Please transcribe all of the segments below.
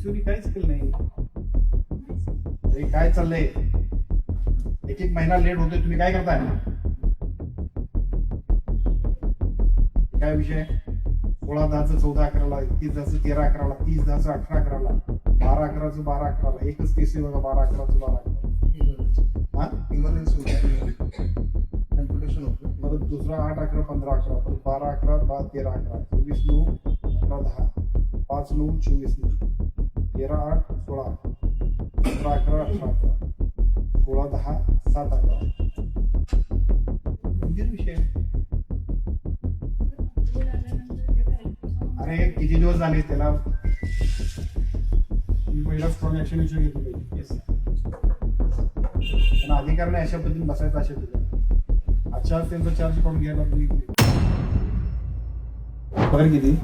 एमसीओनी काहीच केलं नाही. अरे काय चाललंय? एक एक महिना लेट होतोय तुम्ही काय करताय? काय विषय? सोळा दहाचं चौदा अकराला एकतीस दहाचं तेरा अकराला तीस दहाचं अठरा अकराला बारा अकराचं बारा अकराला. एकच केस आहे बघा बारा अकराचं बारा अकरा हा? इमर्जन्सी कॅल्क्युलेशन होतं. परत दुसरा आठ अकरा पंधरा अकरा परत बारा अकरा बारा तेरा अकरा चोवीस नऊ अकरा दहा पाच नऊ चोवीस नऊ. तेरा आठ सोळा सतरा अकरा अठरा अकरा सोळा दहा सात अकरा. गंभीर विषय. अरे किती दिवस झाले त्याला? पहिला स्ट्रॉंग ऍक्शन विचार घेतली पाहिजे अधिकार नाही अशा पद्धतीने बसायचं अशा ठिकाणी अच्छा त्यांचा चार्ज काढून घ्यायला तुम्ही पगार किती?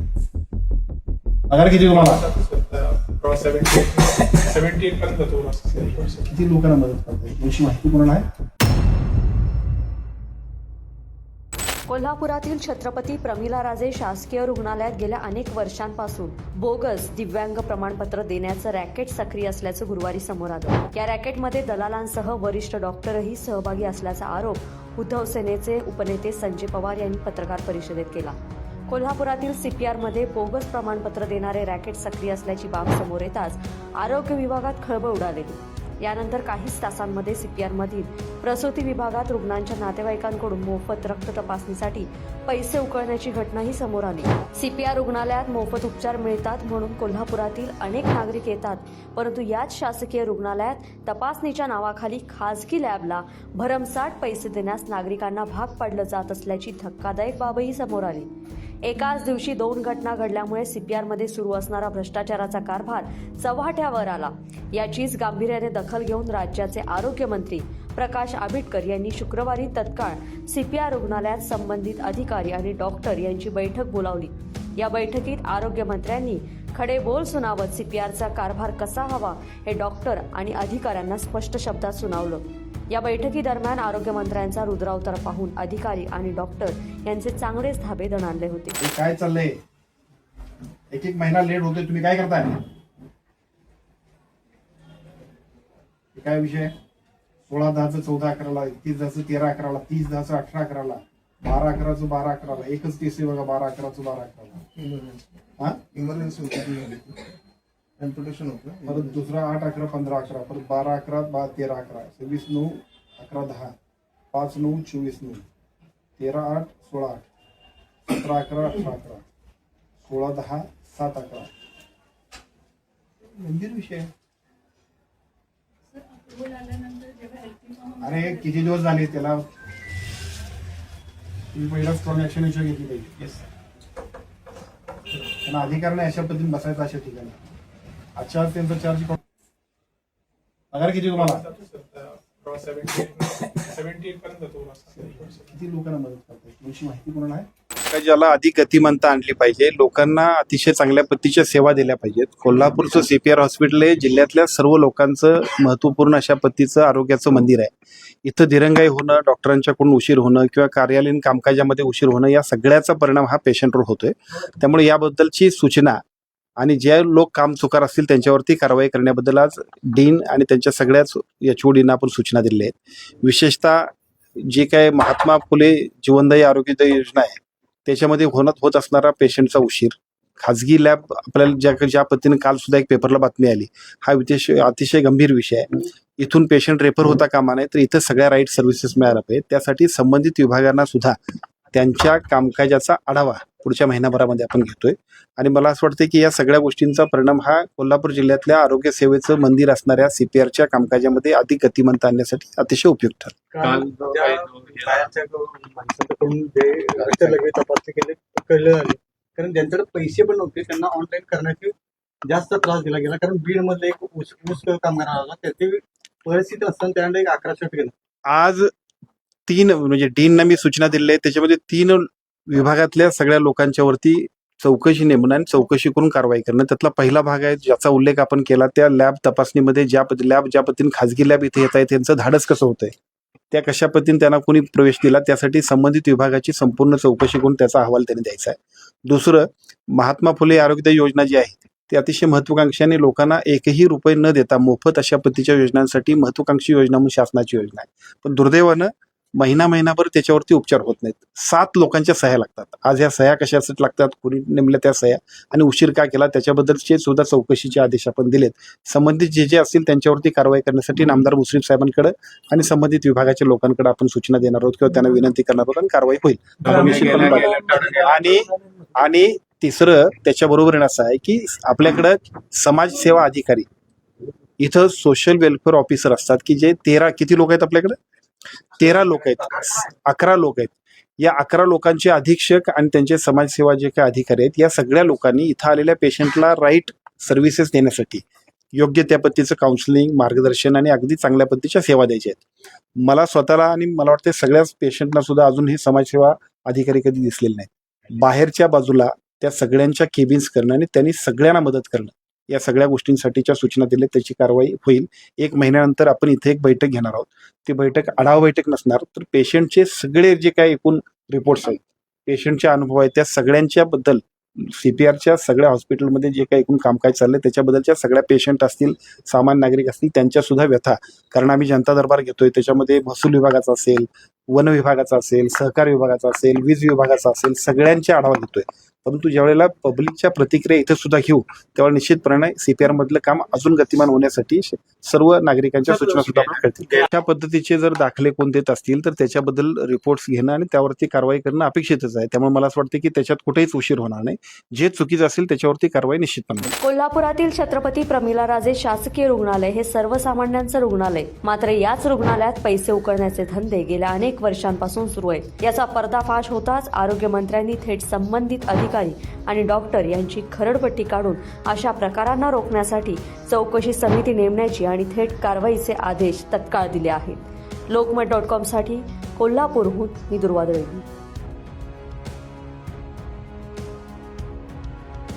पगार किती तुम्हाला? सेव्हन्टी एट पर्यंत तो असतो किती लोकांना मदत याची माहिती कोणाला आहे? कोल्हापुरातील छत्रपती प्रमिला राजे शासकीय रुग्णालयात गेल्या अनेक वर्षांपासून बोगस दिव्यांग प्रमाणपत्र देण्याचं रॅकेट सक्रिय असल्याचं गुरुवारी समोर आलं. या रॅकेटमध्ये दलालांसह वरिष्ठ डॉक्टरही सहभागी असल्याचा आरोप उद्धव सेनेचे उपनेते संजय पवार यांनी पत्रकार परिषदेत केला. कोल्हापुरातील सीपीआरमध्ये बोगस प्रमाणपत्र देणारे रॅकेट सक्रिय असल्याची बाब समोर येताच आरोग्य विभागात खळबळ उडालेली. यानंतर काहीच तासांमध्ये सीपीआरमधील प्रसूती विभागात रुग्णांच्या नातेवाईकांकडून मोफत रक्त तपासणीसाठी पैसे उकळण्याची घटनाही समोर आली. सीपीआर रुग्णालयात मोफत उपचार मिळतात म्हणून कोल्हापुरातील अनेक नागरिक येतात परंतु याच शासकीय रुग्णालयात तपासणीच्या नावाखाली खासगी लॅबला भरमसाठ पैसे देण्यास नागरिकांना भाग पाडलं जात असल्याची धक्कादायक बाबही समोर आली. एकाच दिवशी दोन घटना घडल्यामुळे सीपीआरमध्ये सुरू असणारा भ्रष्टाचाराचा कारभार चव्हाट्यावर आला. याचीच गांभीर्याने दखल घेऊन राज्याचे आरोग्यमंत्री प्रकाश आंबेडकर यांनी शुक्रवारी तत्काळ सीपीआर रुग्णालयात संबंधित अधिकारी आणि डॉक्टर यांची बैठक बोलावली. या बैठकीत आरोग्यमंत्र्यांनी खडे बोल सुनावत सीपीआरचा कारभार कसा हवा हे डॉक्टर आणि अधिकाऱ्यांना स्पष्ट शब्दात सुनावलं. या बैठकीदरम्यान आरोग्यमंत्र्यांचा रुद्रावतार पाहून अधिकारी आणि डॉक्टर यांचे चांगलेच धाबे दणाणले होते. काय चाललंय? एक एक महिना लेट होतोय तुम्ही काय करताय? हे काय विषय सोळा दहाचं चौदा अकराला एकतीस दहाचं तेरा अकराला तीस दहाचं अठरा अकराला बारा अकराचं बारा अकराला. एकच केस आहे बघा बारा अकराचं बारा अकराला. हा? इमर्जन्सी होतं कॅल्क्युलेशन होतं. परत दुसरा आठ अकरा पंधरा अकरा परत बारा अकरा बा तेरा अकरा सव्वीस नऊ अकरा दहा पाच नऊ चोवीस नऊ तेरा आठ सोळा आठ सतरा अकरा अठरा अकरा सोळा दहा सात अकरा. गंभीर विषय. अरे किती दिवस झाले त्याला? तुम्ही पहिला स्ट्रॉंग ऍक्शन विचार घेतली पाहिजे त्यांना अधिकार नाही अशा पद्धतीने बसायचं अशा ठिकाणी. अच्छा त्यांचा चार्ज पगार किती तुम्हाला? किती लोकांना मदत करताय? माहिती कोणाला आहे? का ज्याला अधिक गतिमंता आणली पाहिजे लोकांना अतिशय चांगल्या पद्धतीच्या सेवा दिल्या पाहिजेत. कोल्हापूरचं सीपीआर हॉस्पिटल हे जिल्ह्यातल्या सर्व लोकांचं महत्त्वपूर्ण अशा पद्धतीचं आरोग्याचं मंदिर आहे. इथं दिरंगाई होणं डॉक्टरांच्याकडून उशीर होणं किंवा कार्यालयीन कामकाजामध्ये उशीर होणं या सगळ्याचा परिणाम हा पेशंटवर होतोय. त्यामुळे याबद्दलची सूचना आणि जे लोक काम चुकार असतील त्यांच्यावरती कारवाई करण्याबद्दल आज डीन आणि त्यांच्या सगळ्याच एच डीना आपण सूचना दिल्या आहेत. विशेषतः जे काय महात्मा फुले जीवनदायी आरोग्यदायी योजना आहे त्याच्यामध्ये होणं होत असणारा पेशंटचा उशीर. खाजगी लॅब आपल्याला ज्या ज्या पद्धतीने काल सुद्धा एक पेपरला बातमी आली हा विशेष अतिशय गंभीर विषय आहे. इथून पेशंट रेफर होता कामा नाही तर इथं सगळ्या राईट सर्व्हिसेस मिळायला पाहिजे त्यासाठी संबंधित विभागांना सुद्धा त्यांच्या कामकाजाचा आढावा पुढच्या महिनाभरामध्ये आपण घेतोय. आणि मला असं वाटतं की या सगळ्या गोष्टींचा परिणाम हा कोल्हापूर जिल्ह्यातल्या आरोग्य सेवेचं मंदिर असणाऱ्या सीपीआरच्या कामकाजामध्ये अधिक गतिमंत आणण्यासाठी अतिशय उपयुक्त ठरेल. कारण ज्यांच्याकडे पैसे पण नव्हते त्यांना ऑनलाईन करण्याची जास्त त्रास दिला गेला. कारण बीड मधले एक ऊस ऊस कामगार आला त्याची परिस्थिती असताना त्याने एक अकराशे गेला. आज तीन म्हणजे डीनना मी सूचना दिल्या आहेत. त्याच्यामध्ये तीन विभागातल्या सगळ्या लोकांच्या वरती चौकशी नेमणं आणि चौकशी करून कारवाई करणं. त्यातला पहिला भाग आहे ज्याचा उल्लेख आपण केला त्या लॅब तपासणीमध्ये ज्या लॅब ज्या पद्धतीने खाजगी लॅब इथे येत आहे त्यांचं धाडस कसं होतंय? त्या कशा पद्धतीने त्यांना कोणी प्रवेश दिला? त्यासाठी संबंधित विभागाची संपूर्ण चौकशी करून त्याचा अहवाल त्यांनी द्यायचा आहे. दुसरं महात्मा फुले आरोग्य योजना जी आहे ती अतिशय महत्वाकांक्षाने लोकांना एकही रुपये न देता मोफत अशा पद्धतीच्या योजनांसाठी महत्वाकांक्षी योजना म्हणून शासनाची योजना आहे. पण दुर्दैवानं महिना महिनाभर त्याच्यावरती उपचार होत नाहीत. सात लोकांच्या सह्या लागतात. आज ह्या सह्या कशासाठी लागतात? कुणी नेमल्या त्या सह्या? आणि उशीर का केला? त्याच्याबद्दलचे सुद्धा चौकशीचे आदेश आपण दिलेत. संबंधित जे जे असतील त्यांच्यावरती कारवाई करण्यासाठी नामदार मुश्रीफ साहेबांकडे आणि संबंधित विभागाच्या लोकांकडे आपण सूचना देणार आहोत किंवा त्यांना विनंती करणार आहोत आणि कारवाई होईल. आणि आणि तिसरं त्याच्याबरोबर असं आहे की आपल्याकडं समाजसेवा अधिकारी इथं सोशल वेलफेअर ऑफिसर असतात की जे तेरा किती लोक आहेत आपल्याकडे? तेरा लोक आहेत. अकरा लोक आहेत. या अकरा लोकांचे अधीक्षक आणि त्यांचे समाजसेवा जे काही अधिकारी आहेत या सगळ्या लोकांनी इथं आलेल्या पेशंटला राईट सर्व्हिसेस देण्यासाठी योग्य त्या पद्धतीचं काउन्सिलिंग मार्गदर्शन आणि अगदी चांगल्या पद्धतीच्या सेवा द्यायच्या आहेत. मला स्वतःला आणि मला वाटतं सगळ्याच पेशंटना सुद्धा अजून हे समाजसेवा अधिकारी कधी दिसलेले नाहीत. बाहेरच्या बाजूला त्या सगळ्यांच्या केबिन्स करणं आणि त्यांनी सगळ्यांना मदत करणं. या सगळ्या गोष्टींसाठीच्या सूचना दिल्या त्याची कारवाई होईल. एक महिन्यानंतर आपण इथे एक बैठक घेणार आहोत. ती बैठक आढावा बैठक नसणार तर पेशंटचे सगळे जे काही एकूण रिपोर्ट्स आहेत पेशंटचे अनुभव आहेत त्या सगळ्यांच्या बद्दल सीपीआरच्या सगळ्या हॉस्पिटलमध्ये जे काही एकूण कामकाज चाललंय त्याच्याबद्दलच्या सगळ्या पेशंट असतील सामान्य नागरिक असतील त्यांच्या सुद्धा व्यथा. कारण आम्ही जनता दरबार घेतोय त्याच्यामध्ये महसूल विभागाचा असेल वन विभागाचा असेल सहकार विभागाचा असेल वीज विभागाचा असेल सगळ्यांच्या आढावा घेतोय. परंतु ज्यावेळेला पब्लिकच्या प्रतिक्रिया इथे सुद्धा घेऊ तेव्हा निश्चितपणे सीपीआर मधलं काम अजून गतिमान होण्यासाठी सर्व नागरिकांच्या सूचना सुद्धा कळतील. त्या पद्धतीचे जर दाखले कोण देत असतील तर त्याच्याबद्दल रिपोर्ट्स घेणं आणि त्यावरती कारवाई करणं अपेक्षितच आहे. त्यामुळे मला असं वाटतं की त्याच्यात कुठेच उशीर होणार नाही. जे चुकीचं असेल त्याच्यावरती कारवाई निश्चितपणे. कोल्हापुरातील छत्रपती प्रमिला राजे शासकीय रुग्णालय हे सर्वसामान्यांचं रुग्णालय. मात्र याच रुग्णालयात पैसे उकळण्याचे धंदे गेल्या अनेक वर्षांपासून सुरू आहेत. याचा पर्दाफाश होताच आरोग्यमंत्र्यांनी थेट संबंधित अधिकारी आणि डॉक्टर यांची खरडपट्टी काढून अशा प्रकारांना रोखण्यासाठी चौकशी समिती नेमण्याची आणि थेट कारवाईचे आदेश तत्काळ दिले आहेत. लोकमत डॉट कॉमसाठी कोल्हापूरहून मी दुर्वादळी